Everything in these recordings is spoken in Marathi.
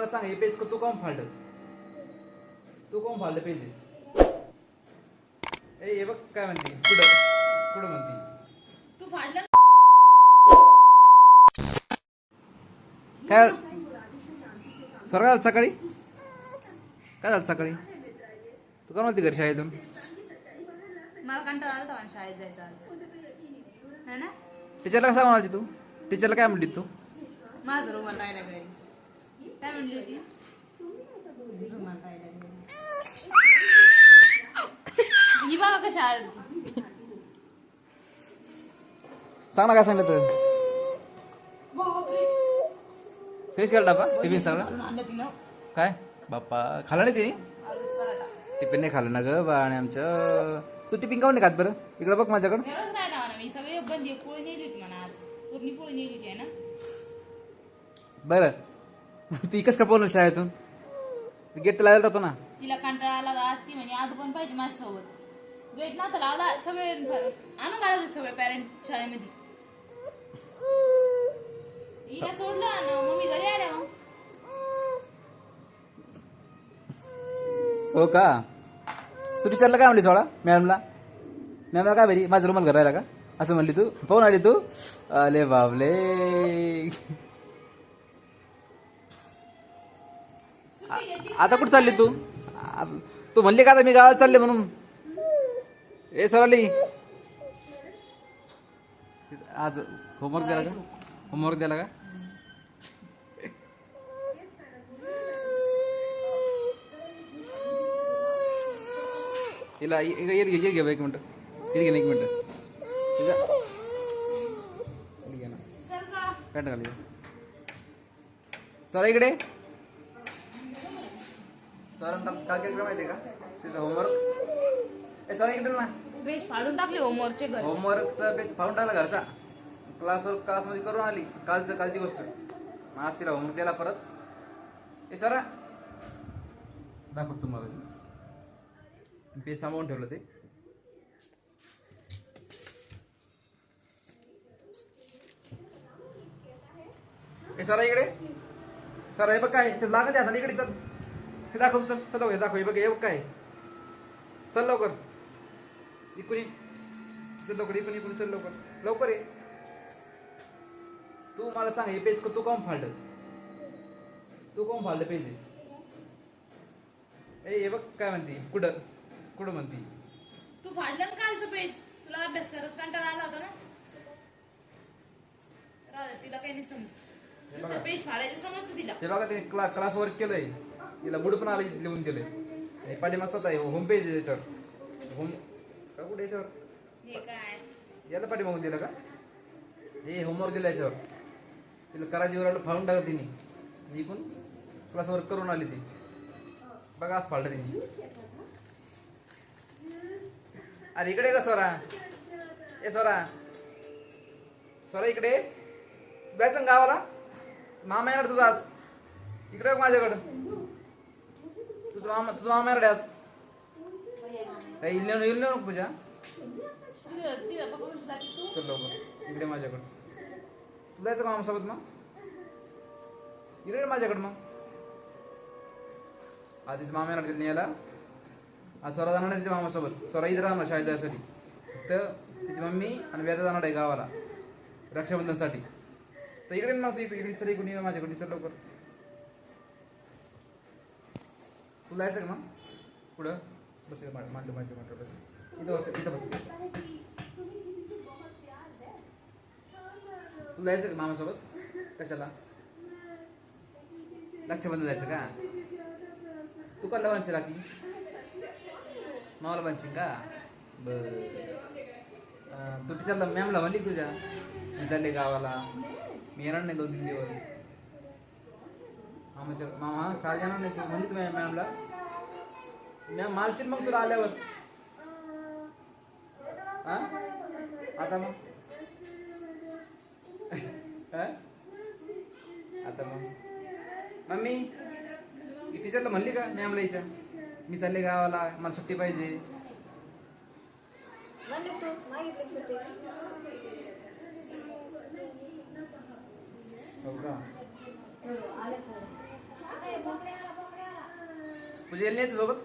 मला सांग हे पेज तू कोण फाडलं? तू कोण फाडलं पेज? ए हे बघ काय म्हणते? कुठं? कुठं म्हणते? तू फाडलं काय स्वर्ग झालं सकाळी? काय झालं सकाळी? तू का नव्हती घरी शाळेतून? मला कंटाळा आला होता शाळेत जायचा ना? टीचरला कसं म्हणाली तू. टीचरला काय म्हणली तू? माझं राहिला घरी काय म्हणली होती? रुमाल राहिला घरी ही बघा कशा आरती. सांग ना काय सांगितलं तर फिनिश केला डबा टिफिन सगळं काय? बाप्पा खाल्ला नाही पराठा टिफिन नाही खाल्लं ना ग बा आणि आमचं. तू टिफिन काऊन नाही खात बरं? इकडं बघ माझ्याकडं. गरज राहिला म्हणा मी सगळे बंदी पोळी नेली होती म्हणा आज. पूर्ण पोळी नेली होती आहे ना? बरं. तू इकच का बोलणार शाळेतून? गेट तर लावायला राहतो ना? तिला कंटाळा आला होता, आज ती म्हणे आजू पण पाहिजे माझ्यासोबत? गेट नव्हता लावला सगळे आणून घालत होते सगळे पॅरेंट शाळेमध्ये. हिला सोडलं ना मम्मी घरी आल्या मग. हो का? तू टीचरला काय म्हणली सोळा मॅडमला मॅडमला काय बरी? माझं रुमाल घर राहिला का? असं म्हणली तू. पाहून आली तू? अले बाबले आता कुठं चालली तू आ- तू म्हणली का आता मी गावात चालले म्हणून ए सराली आज होमवर्क द्याला का होमवर्क द्याला का हिला ये ये- ये- ये घे बा एक मिनटं ये घे ना एक मिनटं तुझ्या घे ना चल का पॅन्ट घाल सर इकडे सर काल केलं माहिती का? तिचं होमवर्क ए सर इकडे ना. पेज फाडून टाकले होमवर्कचे घर. होमवर्कचा पेज फाडून टाकला घरचा. क्लासवर क्लासमध्ये करून आली. कालचं कालची गोष्ट. मग आज तिला होमवर्क द्यायला परत. ए सरा. दाखव तुम्हाला. पेज सांभाळून ठेवलं ते. ए सरा इकडे. सरा हे बघ काय लागत आहे इकडे चल. दाखव चल चल हे दाखव हे बघ हे बघ काय चल लवकर. इकडून ये. चल लवकर इकडून इकडून चल लवकर. लवकर ये. तू मला सांग हे पेज तू कोण फाडलं? तू कोण फाडलं पेज हे? ए हे बघ काय म्हणते? कुठं? कुठं म्हणते? तू फाडलं ना कालचं पेज? तुला अभ्यास करत कंटाळा आला होता ना? तिला काही नाही समजत. पेज फाडायचं समजतं तिला. ते बघा त्याने क्ला क्लास वर्क केलंय. तिला बुड पण आलं लिहून दिलंय. हे पाठीमागचाच आहे होम पेज याच्यावर. होम का कुठे याच्यावर? हे काय? याला पाठीमागून दिलं का? हे होमवर्क दिलं याच्यावर. तिला करायची वराला फाडून टाकलं तिने. इकून क्लास वर्क करून आली ती. बघा आज फाडलं तिने. अरे इकडे का स्वरा? ए स्वरा. स्वरा इकडे जायचं गावाला? मामा येणार तुझा आज. इकडे माझ्याकडं. तुझा मामा तुझा मामा आज काही नको पूजा चल लवकर इकडे माझ्याकडं तू जायचं का मामासोबत मग इकडे ये माझ्याकडं मग आधीच मामा येणार तिथे यायला आज स्वरा जाणार आहे तिच्या मामासोबत स्वरा इथे राहणार शाळेत जायसाठी तर तिची मम्मी आणि व्याजा जाणार आहे गावाला रक्षाबंधनसाठी तर इकडे ना तू इकडे इकडे चल इकडून माझ्याकडे चल लवकर तू जायचं का मग? पुढं? बस इथं माहिती म्हटलं बस. इथं बस इथं बस. तू जायचं का मामासोबत? कशाला? रक्षाबंधन जायचं का? तू का बांधशील राखी मामाला बांधशील का? बर. तू टीचरला मॅमला म्हणली तुझ्या? मी चालले गावाला. मी येणार नाही दोन तीन दिवस. मामाच्या मामा येणार नाही तू म्हणली तुम्ही मॅमला? मॅम मालतील मग तुला आल्यावर. हा? आता मग? हा? आता मग? मम्मी टीचरला म्हणली का मॅमला हिच्या मी चालले गावाला मला सुट्टी पाहिजे. हो का? हो. तुझ्या येईल नाही सोबत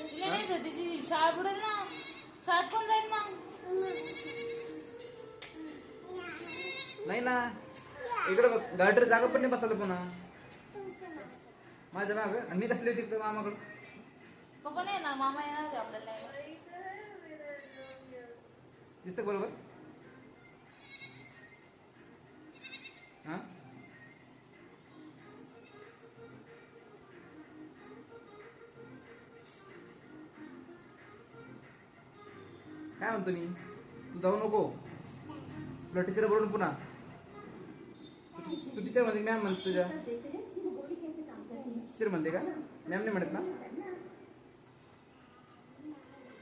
तिला नाही जात, तिची शाळा बुडेल ना शाळेत कोण जाईल मग? नाही ना. इकडे बघ गाडीवर जागा पण नाही बसायला पुन्हा. माझ्या माग. आणि मी कसली होती इकडे मामाकडे. पप्पा नाही ना मामा येणार आपल्याला दिसतं का बरोबर? हा? म्हणतो मी. तू जाऊ नको. तुला टीचर बोलून पुन्हा. तू टीचर म्हणते मॅम म्हणते तुझ्या. टीचर म्हणते का? मॅम नाही म्हणत ना?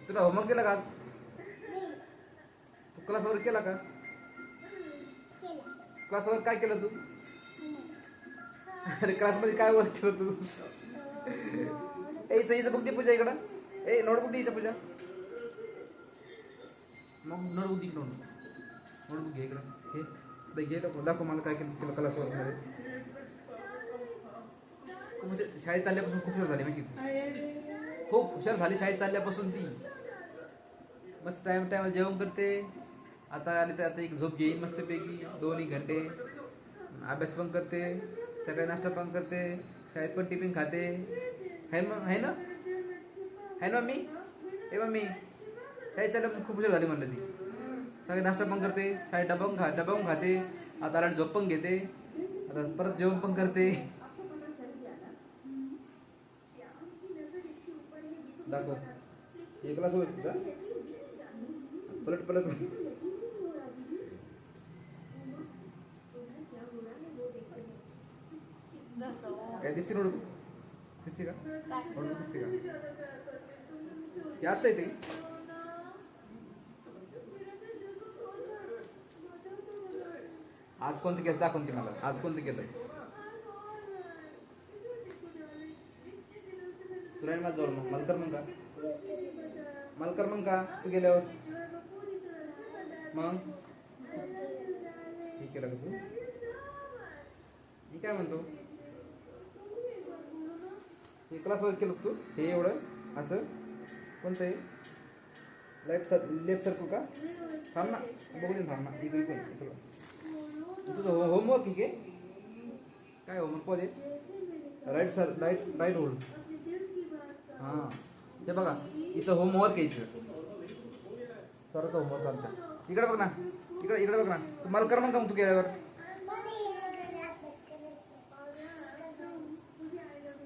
तुला होमवर्क केला का आज? तू क्लासवर केला का? क्लासवर काय केलं तू? अरे क्लासमध्ये काय वर्क केलं तू? ए इथं इथं बघते पूजा इकडं. ए नोटबुक दे पूजा. मग नोटबुक दे इकडं नोटबुक घे इकडं. हे दे घे दाखव मला काय केलं केलं क्लासवर मध्ये. म्हणजे शाळेत चालल्यापासून खूप हुशार झाली माहिती खूप हुशार झाली शाळेत चालल्यापासून ती. मस्त टाइम टाइम जेवण करते. आता आले तर आता एक झोप घेईन मस्तपैकी. दोन एक घंटे. अभ्यास पण करते. सकाळी नाश्ता पण करते. शाळेत पण टिफिन खाते. है ना है ना? है ना मम्मी? ए मम्मी? शाळेत चालल्यापासून खूप हुशार झाली म्हणलं ती. सगळे नाश्ता पण करते शाळेत डबा खा डबा पण खाते आता आला झोप पण घेते आता परत जेवण पण करते. दाखव. एक सोबत तुझा पलट पलट. काय दिसते रोड? दिसते का? रोड दिसते का? याच आहे ते. आज कोणतं केस दाखवून ते मला आज कोणतं केलं? तुला माझ जोर मग. मला कर मग का? मला कर मग का? तू गेल्यावर? मग? ठीक केलं का तू. मी काय म्हणतो? हे क्लासमध्ये केलं तू. हे एवढं. असं. कोणतं आहे लेफ्ट सर लेफ्ट सर्कल का? थांब ना. बघू थांब ना. इकडे इकडे. इकडे. तुझं हो होमवर्क ठीक आहे काय होमवर्कमध्ये? Right sir right right hold हां. हे बघा हिचं होमवर्क आहे इथं. स्वराचं होमवर्क आमच्या. इकडे बघ ना. इकडे इकडे बघ ना. तुम्हाला कर मग तू गेल्यावर.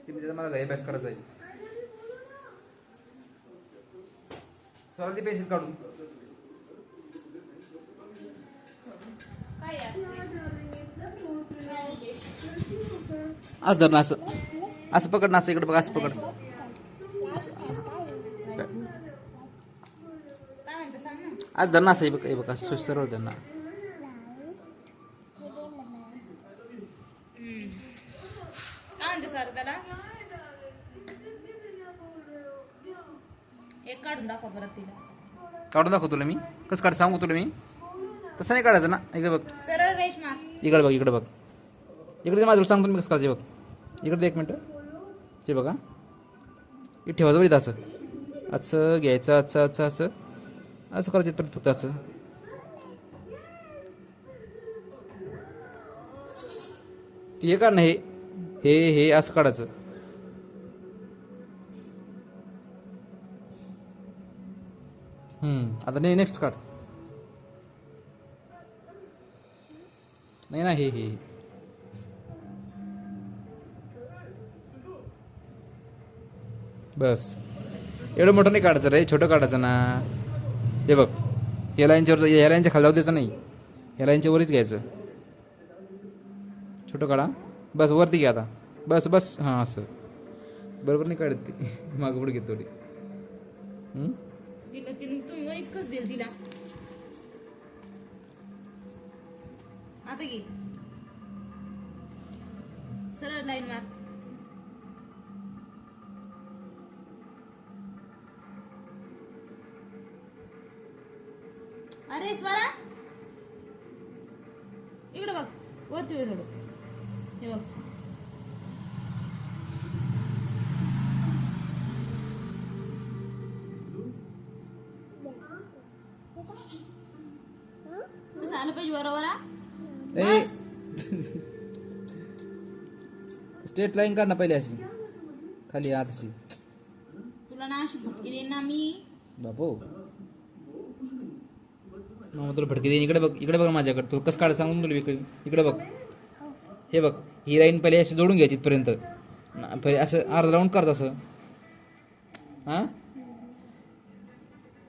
ते मला घरी अभ्यास करायचा आहे. सर ती पेन्सिल काढून. असं धर ना असं असं पकड ना असं इकडे बघ असं पकड. आज धर ना असं बघ हे बघ असं सरळ धर ना काय म्हणते सर त्याला? एक काढून दाखव परत तिला. काढून दाखव तुला मी. कसं काढ सांगू तुला मी. तसं नाही काढायचं ना. इकडे बघ. सरळ रेश मार. इकडे बघ इकडे बघ. इकडे माझं सांगतो मी कसं करायचं बघ. इकडे एक मिनटं. हे बघा. हे ठेवायचं बघितलं असं. असं घ्यायचं असं असं असं. असं करायचं परत फक्त असं. ते हे काढ हे. हे हे असं काढायचं. हम्म आता नाही नेक्स्ट काढ. नाही ना हे हे. बस. एवढं मोठं नाही काढायचं रे छोटं काढायचं ना. हे बघ या लाईनच्यावर या लाईनच्या खाली जाऊ द्यायचं नाही. या लाईनच्या वरच घ्यायचं. छोटं काढा. बस वरती घ्या आता. बस बस. हां असं. बरोबर नाही काढत ती. मागं पुढे घेत थोडी सरळ लाईन मार. अरे स्वरा. इकडे बघ वरती वेळ हे बघ. स्टेट आलं पाहिजे बरोबर लाईन काढ ना पहिले अशी. खाली आताशी तुला ना ना मी. बापू. मग तुला फटके देईन. इकडे बघ इकडे बघ माझ्याकडे. तू कसं काढ सांगून तुला इकडे इकडे बघ. हे बघ ही लाईन पहिले अशी जोडून घ्या तिथपर्यंत. पहिले असं अर्धा राऊंड करत असं हां?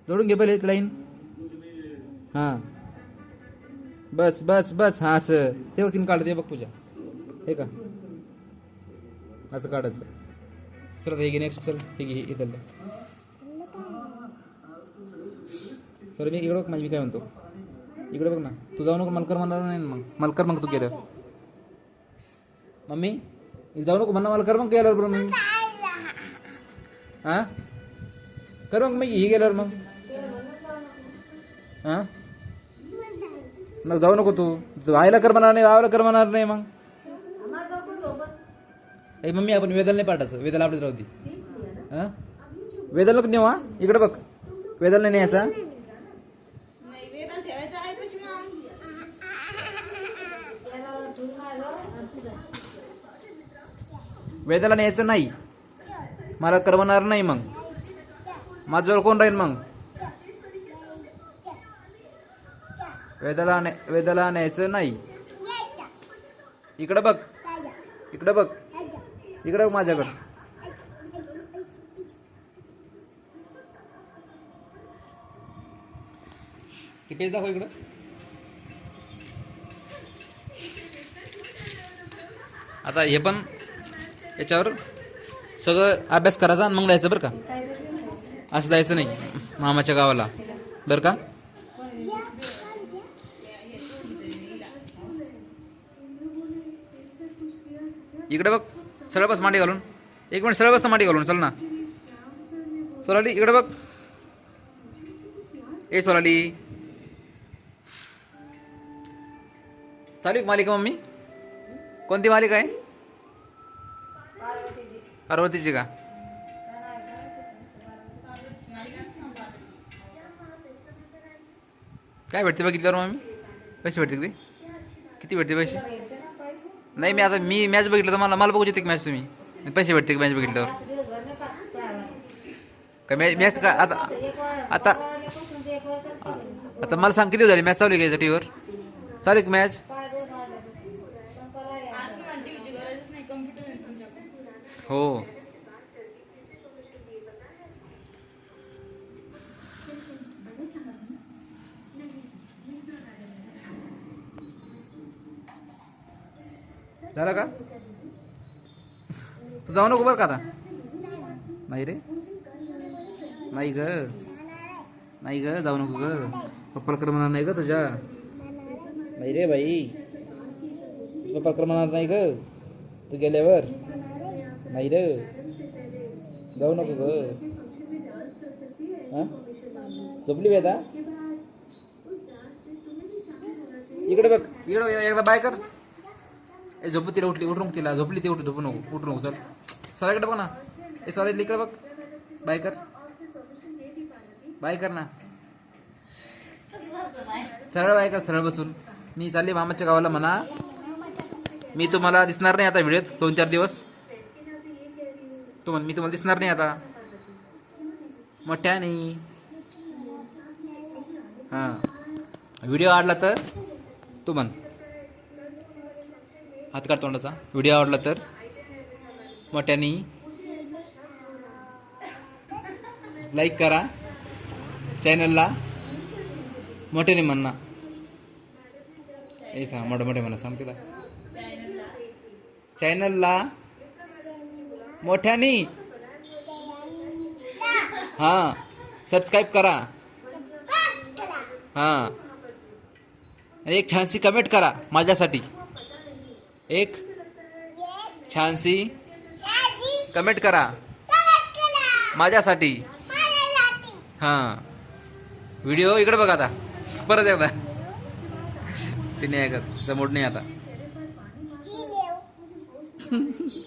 जोडून घे पहिले लाईन. हां. बस बस बस. हां असं. ते बघ तीन काढते बघ पूजा. हे का? असं काढायचं. चल हे घे नेक्स्ट चल हे घे इथलं तर मी इकडे बघ माझी मी काय म्हणतो? इकडे बघ ना तू जाऊ नको मलकर म्हणणार नाही ना मग. मलकर मग तू गेलं मम्मी जाऊ नको म्हणा मलकर मग गेल्यावर बरं मग. हा कर मग मी ही गेल्यावर मग. हा मग जाऊ नको तू. व्हायला कर म्हणणार नाही व्हायला कर म्हणणार नाही मग. ए मम्मी आपण वेदाला नाही पाठायचं. वेदाला आपलीच राहू दे. हा वेदाला नको नेऊ हा. इकडे बघ. वेदाला नाही न्यायचा नाही वेदन ठेवायचं आहे कशी मग याला ठेवून माझं आणि तुझं वेदाला न्यायचं नाही. मला करवणार नाही मग. माझ्याजवळ कोण राहील मग? वेदाला वेदाला न्यायचं नाही. इकडं बघ. इकडं बघ. इकडं बघ माझ्याकडं. किती दाखव इकडं? आता हे पण याच्यावर सगळं अभ्यास करायचा आणि मग जायचं बरं का? असं जायचं नाही मामाच्या गावाला. बरं का? इकडे बघ सरळ बस मांडी घालून. एक मिनिट सरळ बस ना मांडी घालून चल ना. सोलाली इकडे बघ. ए सोलाली. चालू आहे मालिका मम्मी? कोणती मालिका आहे? पार्वतीची का? काय भेटते बघितल्यावर मम्मी पैसे भेटते किती ते किती भेटते पैसे? नाही मी आता मी मॅच बघितलं तर मला मला बघू येते मॅच तुम्ही. पैसे भेटते की मॅच बघितल्यावर? काय मॅच मॅच का आता आता आता मला सांग किती झाली मॅच चालू आहे का टीव्हीवर चालू आहे का मॅच पाच दिवस वाजल्यापासून. संपायला आहे आता. आत मला टीव्हीची गरजच नाही कम्प्युटर आहे तुमच्याकडे हो. झालं का? तू जाऊ नको बरं का आता. नाही रे. नाही ग. नाही ग जाऊ नको ग. पप्पा कर नाही ग तुझ्या. नाही रे बाई. पप्पा कर नाही ग. तू गेल्यावर. नाही रे जाऊ नको ग झोपली बेता इकडे बघ इकडे एकदा बाय कर ए झोपू तिला उठली उठू नको तिला झोपली ती उठ झोपू नको उठू नको सर सर इकडे बघ ना ए सॉरी इकडे बघ बाय कर बाय कर ना सरळ बाय कर सरळ बसून मी चालले मामाच्या गावाला म्हणा मी तुम्हाला दिसणार नाही आता व्हिडिओत दोन चार दिवस तुम्हाला मी तुम्हाला दिसणार नाही आता. मोठ्याने हां. व्हिडिओ आवडला तर तू म्हण. हात काढ तोंडाचा. व्हिडिओ आवडला तर मोठ्याने लाईक करा. चॅनलला मोठ्याने म्हण. ना ए सांग मोठे मोठे म्हणा सांग तिला. चॅनलला मोठ्याने? हा सबस्क्राईब करा. हा. आणि एक छानशी कमेंट करा माझ्यासाठी. एक छानशी कमेंट करा माझ्यासाठी. हा. व्हिडिओ इकडे बघा आता. परत एकदा. ते नाही ऐकत समोर नाही आता.